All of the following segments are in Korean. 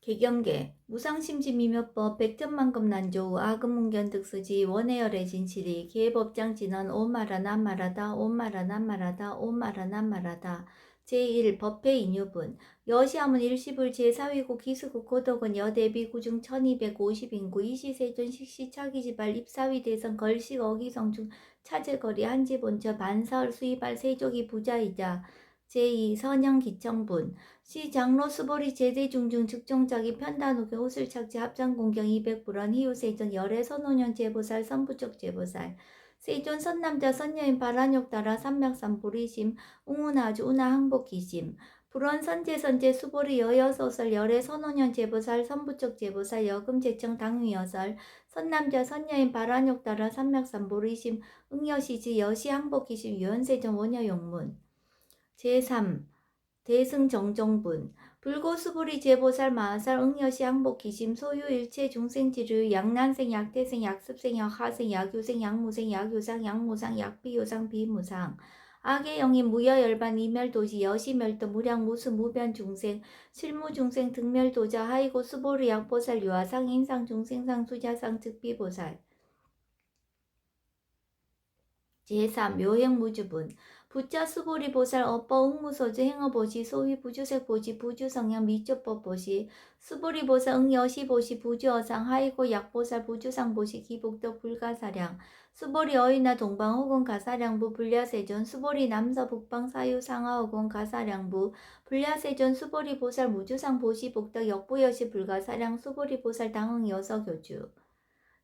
개경계 무상심지미묘법 백천만금 난조우 아금문견 득수지 원해열의 진실이 계법장 진언 오마라 남마라다 오마라 남마라다 오마라 남마라다. 제1 법회 인유분. 여시함은 일시불 제4위고 기수국 고덕은 여대비 구중 1250인구 이시세존 식시 차기지발 입사위 대선 걸식 어기성 중 차제거리 한지본처 반사을 수입할 세족이 부자이자 제2 선영기청분 시 장로 수보리 제대 중중 측정자기 편단후교 호술 착지 합장 공경 200불원 희우세전 열애 선호년 제보살 선부적 제보살 세존 선남자 선여인 바란욕 따라 삼맥삼 보리심 웅운아주 운하 항복기심 불원 선제 선제 수보리 여여소설 열애 선호년 제보살 선부적 제보살 여금 제청 당위여설 선남자 선여인 바란욕 따라 삼맥삼 보리심 응여시지 여시 항복기심 유연세전 원여용문 제3 대승정정분. 불고수부리 제보살 마하살 응여시 항복 기심 소유 일체 중생지류 양난생 약태생 약습생 약하생 약유생 약무생 약유상 약무상 약비요상 비무상. 악의 영인 무여 열반 이멸도시 여시멸도 무량 무수 무변 중생 실무 중생 등멸도자 하이고 수보리 약보살 유아상 인상 중생상 수자상 즉비보살. 제3 묘행무주분 부자 수보리 보살 업보 응무소주 행어보시 소위 부주색 보시 부주성향 미조법 보시 수보리 보살 응여시 보시 부주어상 하이고 약보살 부주상 보시 기복덕 불가사량 수보리 어이나 동방 혹은 가사량부 불야세존 수보리 남서 북방 사유 상하 혹은 가사량부 불야세존 수보리 보살 무주상 보시 복덕 역부여시 불가사량 수보리 보살 당응 여서 교주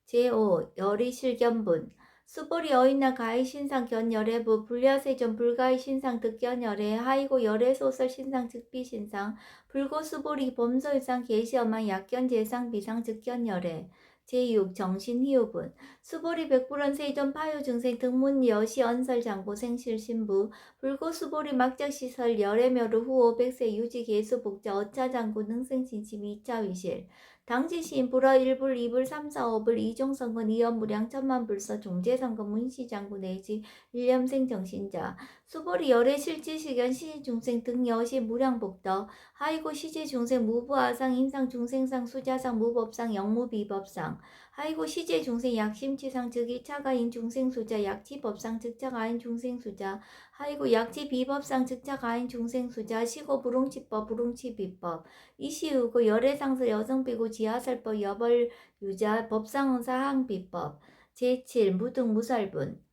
제5 열이 실견분 수보리 어인나 가히 신상 견열애부 불려세전 불가히 신상 득견열애 하이고 열애 소설 신상 즉비 신상 불고 수보리 범소일상 계시엄한 약견 재상 비상 즉견열애. 제6 정신희우분. 수보리 백불원 세전 파유 증생 등문 여시 언설 장고 생실 신부. 불고 수보리 막작시설 열애묘르 후 500세 유지 계수 복자 어차 장고 능생 진심 이차 위실 당지시인 불어 1불 2불 3 4 5불 이종성근 이연무량 천만불서 종제성근 문시장구 내지 일념생 정신자 수보리 열애 실지 시견 시중생 등 여시 무량복덕 하이고 시제중생 무부아상 인상중생상 수자상 무법상 영무비법상 하이고 시제중생 약심치상 즉 2차가인 중생수자 약치법상 즉자가인 중생수자 하이고 약치비법상 즉자가인 중생수자 시고 부롱치법 부롱치비법 이시우고 열애상서 여성비고 지하설법 여벌유자 법상은 사항비법 제7 무등무설분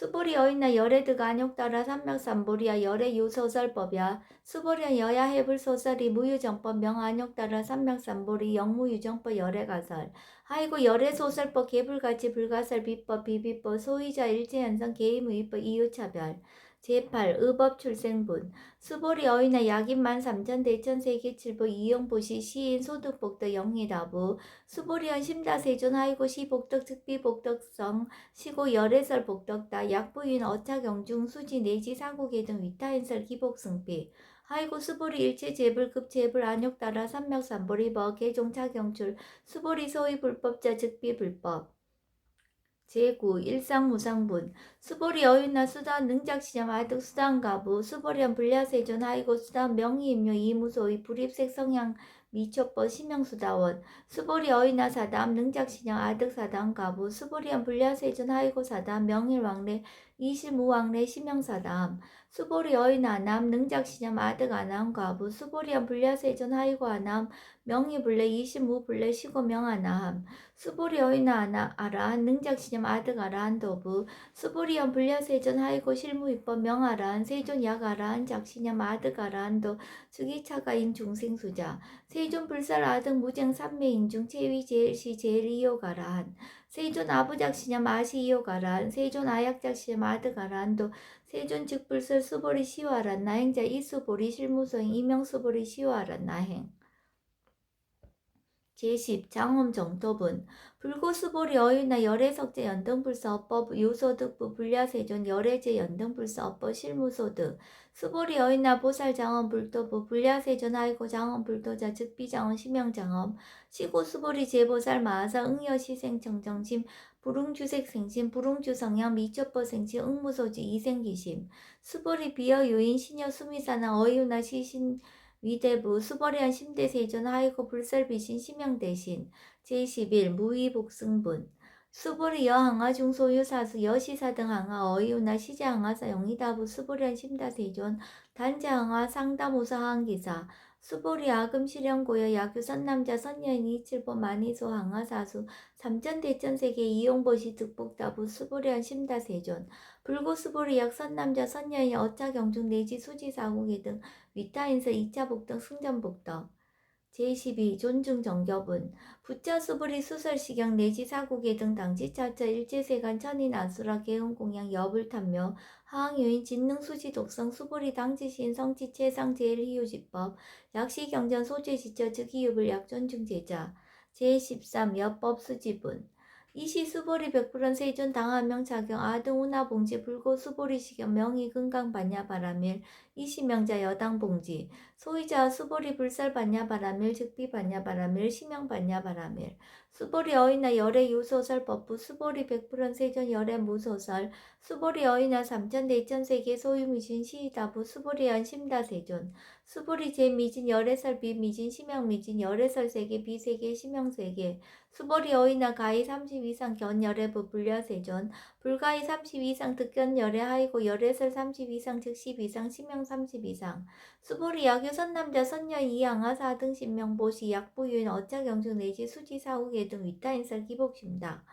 수보리 어인나 열애드가 안욕따라 삼맥삼보리야 열애 유소설법이야. 수보리야 여야 해불소설이 무유정법 명안욕따라 삼맥삼보리 영무유정법 열애가설. 하이고 열애소설법 개불같이 불가설 비법 비비법 소유자 일제연성 개의무위법 이유차별 제8 의법 출생분. 수보리 어이나 약인만 삼천 대천 세계 칠보 이용보시 시인 소득복덕 영리다부. 수보리언 심다세존 하이고 시복덕 특비 복덕성 시고 열애설 복덕다. 약부인 어차경중 수지 내지 사고계 등 위타인설 기복승비. 하이고 수보리 일체 재불급 재불 안욕 따라 삼맥삼보리 버 개종차 경출. 수보리 소위 불법자 즉비 불법 제9 일상무상분 수보리 어윤나 수단 능작시점 아득 수단 가부 수보리한 불야세존 하이고 수단 명의임료 이무소의 불입색 성향 미초법 심형수다원 수보리 어이나 사담 능작신형 아득사담 가부 수보리한 불야세존 하이고 사담 명일왕래 이실무왕래 심형사담 수보리 어이나 남 능작신형 아득 아남 가부 수보리한 불야세존 하이고 아남 명의불래 이실무불래 시고명아나함 수보리 어이나 아나 아란 능작신형 아득 아란 도부 수보리한 불야세존 하이고 실무입법 명아란 세존 약아란 작신형 아득 아란도 즉이차가인 중생수자 세존 불살 아등 무쟁 삼매 인 중 체위 제일시 제일 이요 가란 세존 아부작시냐 마시 이요 가란 세존 아약작시냐 마드가란도 세존 즉불설 수보리 시와란 나행자 이수보리 실무소행 이명수보리 시와란 나행 제10 장엄 정토분 불고수보리 어유나 열애석제 연등불사업법 유소득부 불야세존 열애제 연등불사업법 실무소득 수보리 어유나 보살 장엄 불도부 불야세존 아이고 장엄 불도자 즉비장엄 심영장엄 시고 수보리 제보살 마하사 응여시생 정정심 불응주색 생심 불응주성향 미초법 생심 응무소지 이생기심 수보리 비어 유인 시녀 수미사나 어유나 시신 위대부 수버리한 심대세존 하이고 불설비신 심양 대신 제11 무위복승분 수보리 여항아 중소유 사수 여시사 등 항아 어이우나 시제 항아사 영이다부 수보리한 심다세존 단자 항아 상다모사 항기사 수보리 아금 실현고여 야규 선남자 선여인 이 칠보 만이소 항아 사수 삼전 대전 세계 이용보시 득복다부 수보리한 심다세존 불고 수보리 약 선남자 선여인 어차 경중 내지 수지 사공회 등 위타인서 2차 복덕 승전 복덕. 제12 존중 정ገብ은 부자 수불이 수설 시경 내지 사국의 등 당지 차처 일제세간 천인 아수라 개흥 공양 여불 탐묘 하항요인 진능 수지 독성 수불이 당지신 성지 최상 제일 희유지법 약시 경전 소재 지처 즉 희유불 약존중 제자 제13 여법 수지분. 이시 수보리 백불은 세존 당하명 차경 아등 운하 봉지 불고 수보리 시경 명의 금강 반야 바라밀 이시 명자 여당 봉지. 소이자 수보리 불살 반야 바라밀 즉비 반야 바라밀 시명 반야 바라밀 수보리 어이나 열애 유소설 법부 수보리 백불은 세존 열애 무소설 수보리 어이나 삼천 대천 세계 소유미진 시다부 수보리 안심다 세존 수보리 제미진 열애설 비미진 시명 미진 열애설 세계 비세계 시명 세계. 수보리 어이나 가히 30 이상 견열애부 불려세존. 불가히 30 이상 득견 열애 하이고 열애설 30 이상 즉10 이상 시명 30 이상. 수보리 야규 선남자 선녀 이양아 사등 신명 보시 약부유인 어차 경주 내지 수지 사후계 등 위타인설 기복심다.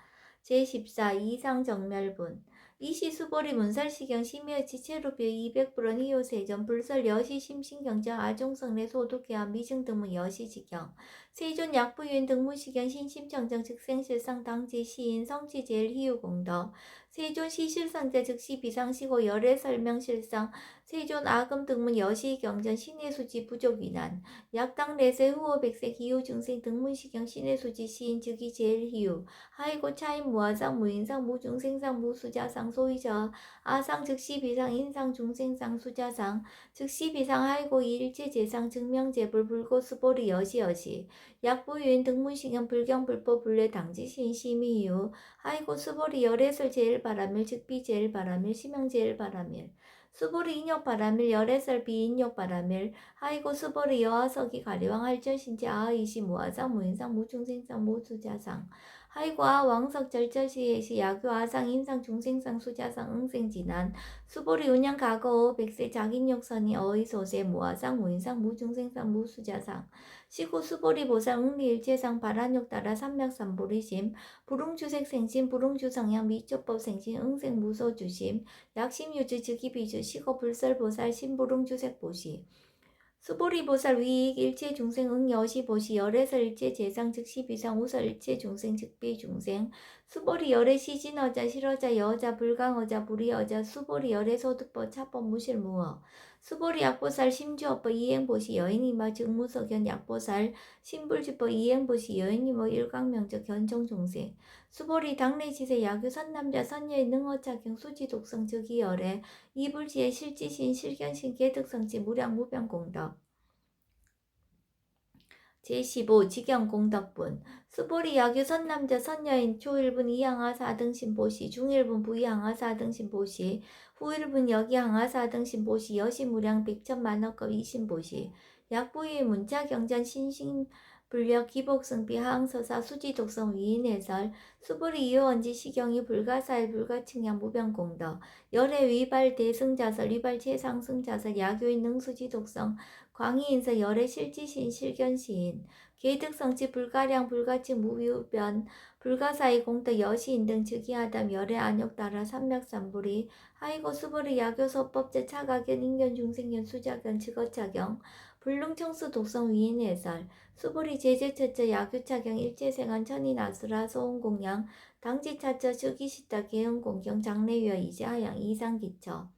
제14 이상 정멸분 이시 수보리 문설시경 심여 지체로비어 200불원 희요세전 불설 여시 심신경장 아종성내 소독계와 미증 등문 여시지경 세존 약부유인 등문시경 신심청정 즉생실상 당지 시인 성취제일 희유공덕 세존 시실상자 즉시 비상시고 열애 설명실상 세존 아금 등문 여시 경전 신의 수지 부족 위난 약당 내세 후호 백색 희유 증생 등문 시경 신의 수지 시인 즉이 제일 희유 하이고 차인 무아상 무인상 무중생상 무수자상 소이자 아상 즉시 비상 인상 중생상 수자상 즉시 비상 하이고 일체 재상 증명 재불 불고 수보리 여시 여시 약부유인 등문 시경 불경 불법 불례 당지신 심의유 하이고 수보리 열애설 제일 바람일 즉 비 제일 바람일 심형 제일 바람일 수보리 인욕 바람일 열애설 비인욕 바람일 하이고 수보리 여하석이 가리왕 할전신지 아이시 무아상 무인상 무중생상 무수자상 하이과 왕석 절저시에시 야교 아상 인상 중생상 수자상 응생진한 수보리 운양 가거 백세 자긴욕선이 어이소세 무아상 무인상 무중생상 무수자상 시고 수보리 보상 응리일체상 바란욕 따라 삼맥삼보리심 부릉주색 생심 부릉주성향 미초법 생심 응생 무소주심 약심유주 즉기비주 시고 불설 보살 신부릉주색 보시. 수보리 보살 위익 일체 중생 응 여시 보시 열에서 일체 재상 즉시 비상 우설 일체 중생 즉비 중생 수보리 열의 시진어자 실어자 여자 불강어자 불이어자 수보리 열의 소득법 차법 무실 무어. 수보리 약보살 심주어법 이행보시 여인이마 증무석견 약보살 신불주법 이행보시 여인이모 일광명적 견정 중생 수보리 당내지세 야규 선남자 선녀의 능어차경 수지 독성 즉이 열에 이불지의 실지신 실견신 개득성지 무량 무병공덕 제15 직영공덕분 수보리 야규 선남자 선녀인 초일분 이항하 사등 신 보시 중일분 부이항하 사등 신 보시 후일분 여기항하 사등 신 보시 여시무량 백천만억급 이신 보시 약부의 문자 경전 신신 불력 기복 승비 하항서사 수지 독성 위인 해설 수불이 이호원지 시경이 불가사의 불가측량 무병공덕 열애 위발 대승자설 위발 최상승자설 야교인 능수지 독성 광희인서 열애 실지신 실견시인 계득성치 불가량 불가측 무위변 불가사의 공덕 여시인 등 즉위하담 열애 안욕 따라 삼맥삼불이 하이고 수불이 야교서법제 차가견 인견 중생견 수자견 즉어차경 불능청수 독성 위인 해설 수보리 제재처처 야규차경 일제생한 천인 아수라 소음공양 당지차처 수기시타 개흥공경 장래위어 이제하양 이상기처.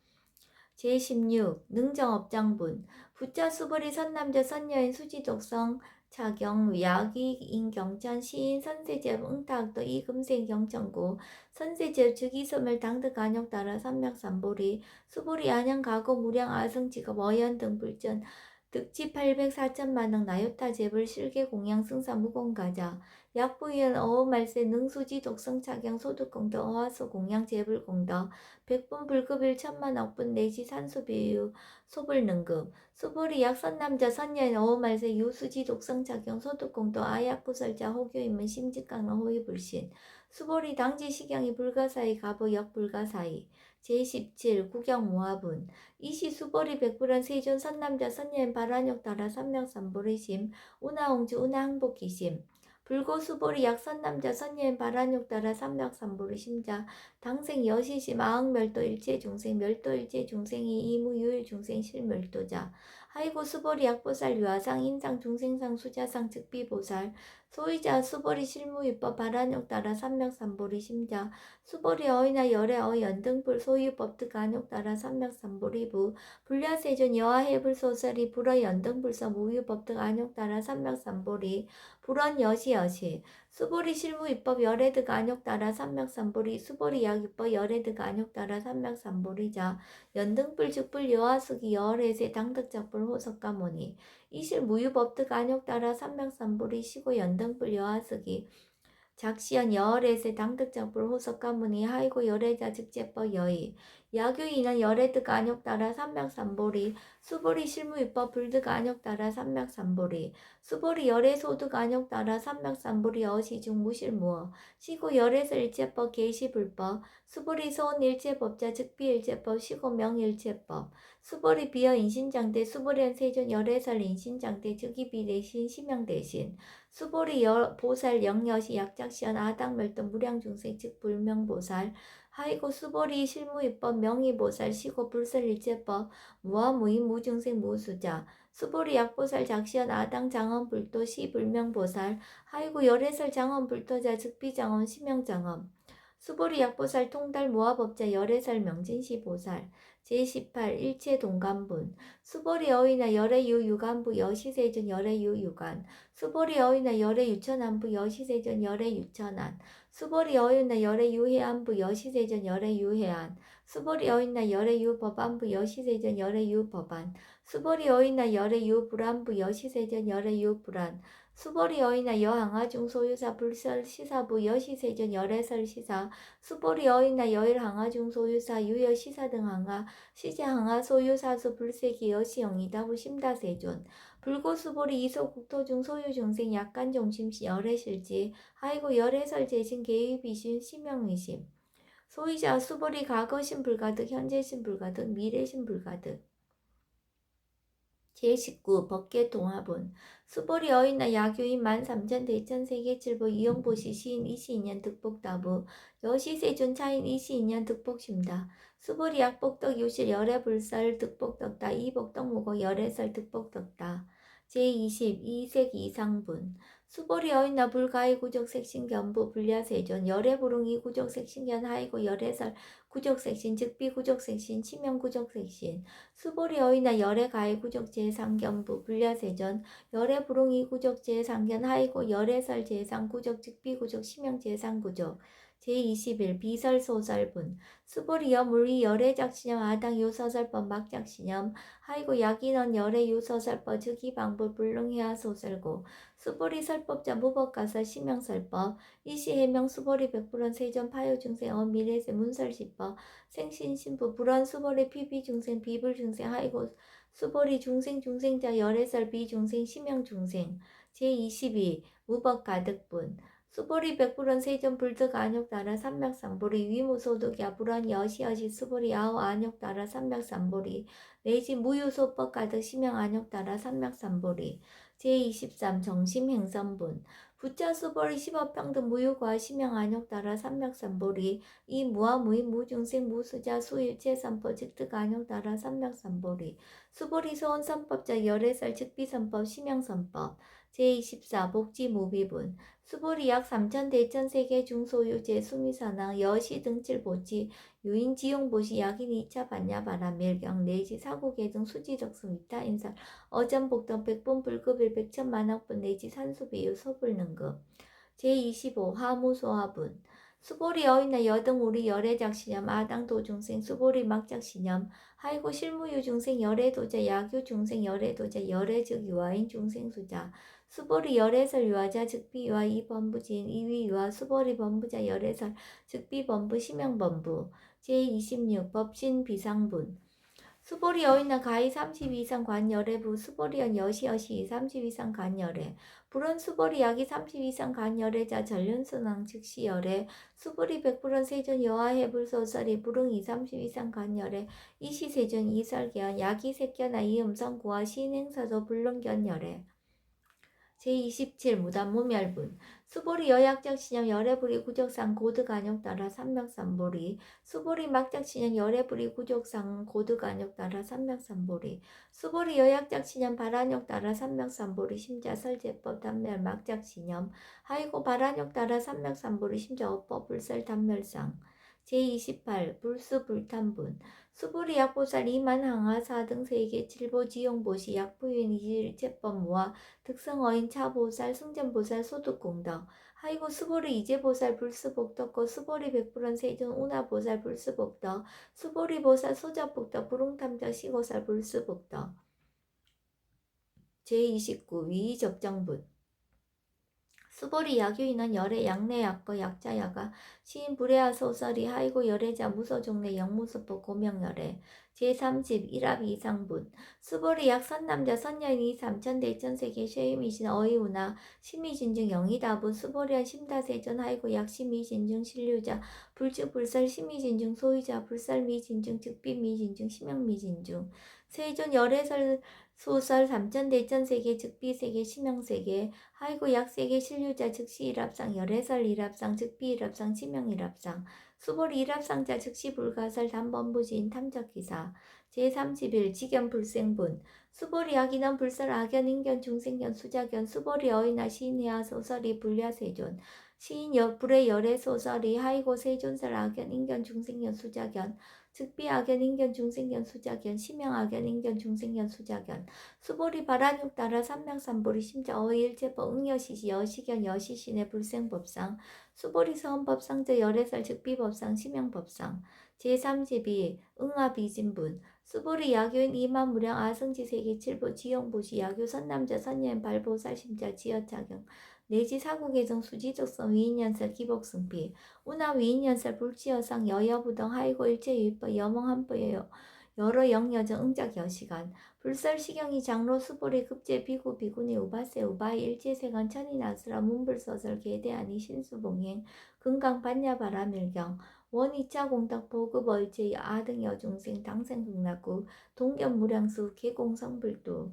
제16 능정업장분. 부자 수보리 선남자 선여인 수지독성 차경 야기인 경천 시인 선세제업 응탁도 이금생 경천구. 선세제업 즉이섬을 당득 간역 따라 삼맥삼보리 수보리 안양 가고 무량 아승 직업 어연 등 불전 득지 800 4천만원 나요타 재벌 실계 공양 승사 무공가자. 약부위원 어호 말세 능수지 독성 착양 소득공더 어화소 공양 재벌 공더 백분 불급 1천만 억분 내지 산수비유 소불 능급 수불이 약 선남자 선녀인 어호 말세 유수지 독성 착양 소득공더 아약구설자 호교인문 심직강로 호위불신. 수보리 당지 식양이 불가사의 가보 역불가사의 제17 구경모합은 이시 수보리 백불한 세존 선남자 선녀인 발환역 따라 삼명삼보리심 운하홍주 운하항복기심. 불고 수보리 약선남자 선녀인 발환역 따라 삼명삼보리 심자. 당생 여시심 아흥멸도 일체 중생 멸도 일체 중생이 이무 유일 중생 실멸도자. 하이고 수보리 약보살 유아상 인상 중생상 수자상 즉비보살 소이자 수보리 실무위법 발환역 따라 삼명삼보리 심자 수보리 어이나 열의 어 연등불 소유법 득간역 따라 삼명삼보리부 불야세존 여하해불 소설이 불어 연등불서 무유법 득안역 따라 삼명삼보리 불원 여시 여시 수보리 실무위법 열애득 안역 따라 삼명삼보리 수보리 약위법 열애득 안역 따라 삼명삼보리자 연등불 즉불 여하수기 열애세 당득작불 호석가모니. 이실 무유법득 안역 따라 삼명삼보리 시고 연등불 여하수기 작시연 여월에세 당득작불 호석가문이 하이고 열애자 즉제법 여의 야교인은 열애득 안역 따라 삼명삼보리 수보리 실무위법 불득 안역 따라 삼명삼보리 수보리 열애소득 안역 따라 삼명삼보리 어시중 무실무어 시고 열애서 일체법 계시불법 수보리 소원 일체법자 즉비일체법 시고 명일체법 수보리 비어 인신장대 수보리한 세존 열애설 인신장대 즉이비 대신 심양 대신 수보리 여, 보살 영여시 약작시연 아당멸도 무량중생 즉 불명보살 하이고 수보리 실무입법 명의보살 시고 불설일제법 무아무인 무중생 무수자 수보리 약보살 작시연 아당 장엄 불도 시 불명보살 하이고 열애설 장엄 불도자 즉비장엄 심명장엄. 수보리 약보살 통달 모아법자 열애설 명진시 보살 제18 일체 동간분 수보리 어이나 열애유 유간부 여시세전 열애유 유간 수보리 어이나 열애 유천안부 여시세전 열애 유천안 수보리 어이나 열애 유해안부 여시세전 열애 유해안 수보리 어이나 열애 유 법안부 여시세전 열애 유 법안. 수보리 어이나 열애 유 불안부 여시세전 열애 유 불안. 수보리 어이나 여항아 중 소유사 불설 시사부 여시세전 열애설 시사. 수보리 어이나 여일 항아 중 소유사 유여 시사 등 항아 시제 항아 소유사수 불세기 여시영이다 부심다세존. 불고수보리 이소 국토중 소유 중생 약간 종심시 열애실지. 하이고 열애설 재신 개의비신 심명의심 소이자 수보리 과거신 불가득 현재신 불가득 미래신 불가득. 제19 법계 동화본. 수보리 어이나 야교인 만삼천 대천 세계칠보 이용보시 시인 이시인년 득복다부. 여시세존 차인 이시인년 득복심다. 수보리 약복덕 요실 열애불설 득복덕다. 이복덕무고 열애설 득복덕다. 제20 이색 이상분 수보리 어이나 불가의 구적 색신견부 불야세존 열애부릉이 구적 색신견 하이고 열애설 구적 색신 즉비 구적 색신 치명 구적 색신. 수보리 어이나 열애 가의 구적 제상견부 불야세전. 열애 부릉이 구적 제상견 하이고 열애설 제상 구적 즉비 구적 치명 제상 구적 제21 비설소설분 수보리여 물리 열애작신염 아당 요서설법 막작신염 하이고 약인원 열애 요서설법 즉이방불 불능해야 소설고 수보리 설법자 무법가사 심명설법 이시해명 수보리 백불원 세전 파요중생 어미래세 문설시법 생신신부 불원 수보리 피비중생 비불중생 하이고 수보리 중생 중생자 열애설 비중생 심명중생 제22 무법가득분 수보리 백불원 세전 불득 안욕 따라 삼맥삼보리 위무소득 야불원 여시여시 수보리 아우 안욕 따라 삼맥삼보리 내지 무유소법 가득 심형 안욕 따라 삼맥삼보리. 제23 정심행선분. 부자 수보리 십업평등 무유과 심형 안욕 따라 삼맥삼보리 이 무아무인 무중생 무수자 수일체 선법 즉득 안욕 따라 삼맥삼보리. 수보리 소원선법자 열애설 즉비선법 심형선법 제24 복지무비분 수보리 약 3천 대천 세계 중소유재 수미산항 여시 등칠 보지 유인 지용 보시 약인 2차 반야바라 멸경 내지 사고계 등 수지적성 위타 인사 어전복동 백분 불급일 백천만억분 내지 산수비유 소불능급 제25 화무소화분 수보리 어인나 여등 우리 열애작시념 아당 도중생 수보리 막작시념 하이고 실무유 중생 열애도자 야규 중생 열애도자 열애즉 유아인 중생 수자 수보리 열애설 유아자 즉비 유아 이범부진 이위 유아 수보리 범부자 열애설 즉비 범부 심형 범부 제26 법신 비상분 수보리 여인나 가히 30 이상 관열애부 수보리연 여시여시 30 이상 간열애 불은 수보리 약이 30 이상 간열애자 전륜순왕 즉시 열애 수보리 100% 세존 여하해불소설이 불응 2 30 이상 간열애 이시세존 이설견 약이 색견아 이음성 구화 시행사조 불능견 열애 제27 무단 무멸분 수보리 여약적 신형 열애불이 구적상 고득안역 따라 삼명삼보리 수보리 막적 신형 열애불이 구적상 고득안역 따라 삼명삼보리 수보리 여약적 신형 발안역 따라 삼명삼보리 심자 설제법 단멸 막적 신형 하이고 발안역 따라 삼명삼보리 심자 어법 불설 단멸상 제28 불수 불탄분. 수보리 약보살 이만 항하 4등 세계 칠보 지용보시 약부인 이질제법 모아 특성어인 차보살 승전보살 소득공덕 하이고 수보리 이제보살 불수복덕고 수보리 백불원 세존 운하보살 불수복덕. 수보리 보살 소자복덕 부릉탐자 시고살 불수복덕. 제29 위의적정분 수보리 야규인은 열의 양내 약거 약자 야가 시인 불해하 소설이 하이고 열애자 무소종래 영무수법 고명 열애. 제30 일합 이상분. 수보리 약 선남자 선녀인이 삼천대천세계 쉐임이신 어이우나 심의진중 영이다분. 수보리한 심다세전 하이고 약 심의진중 신류자 불주불설 심의진중 소유자 불설미진중 즉비미진중 심영미진중. 세존 열애설 소설 삼천대천세계 즉비세계 심영세계 하이고 약세계 신류자 즉시 일합상 열애설 일합상 즉비 일합상 치명 일합상 수보리 일합상자 즉시 불가설 단번부지인 탐적기사 제31 직연 불생분 수보리 악인원 불설 악연 인견 중생견 수자견 수보리 어이나 시인이야 소설이 불야세존 시인 여 불의 열애 소설이 하이고 세존설 악연 인견 중생견 수자견 즉비 악연 인견 중생견 수자견 심형 악연 인견 중생견 수자견 수보리 바라육 따라 삼명삼보리 심자 어일제법 응여시시 여시견 여시신의 불생법상. 수보리 서원법상제 열애설 즉비법상 심형법상. 제32 응아비진분. 수보리 야교인 이만무령 아승지세계 칠보 지용보시 야교 선남자 선녀인 발보살 심자 지어차경 내지 사국예정 수지적성 위인연설 기복승비. 운하 위인연설 불치여상 여여부동 하이고 일체유입법 여몽한법여 여러 영여정 응작 여시간. 불설시경이 장로 수보리 급제 비구 비구니 우바세 우바이 일제세간 천이나스라 문불서설 계대하니 신수봉행 금강 반야바라 밀경. 원이차 공덕 보급 얼제 아등 여중생 당생극락구 동견무량수 개공성불도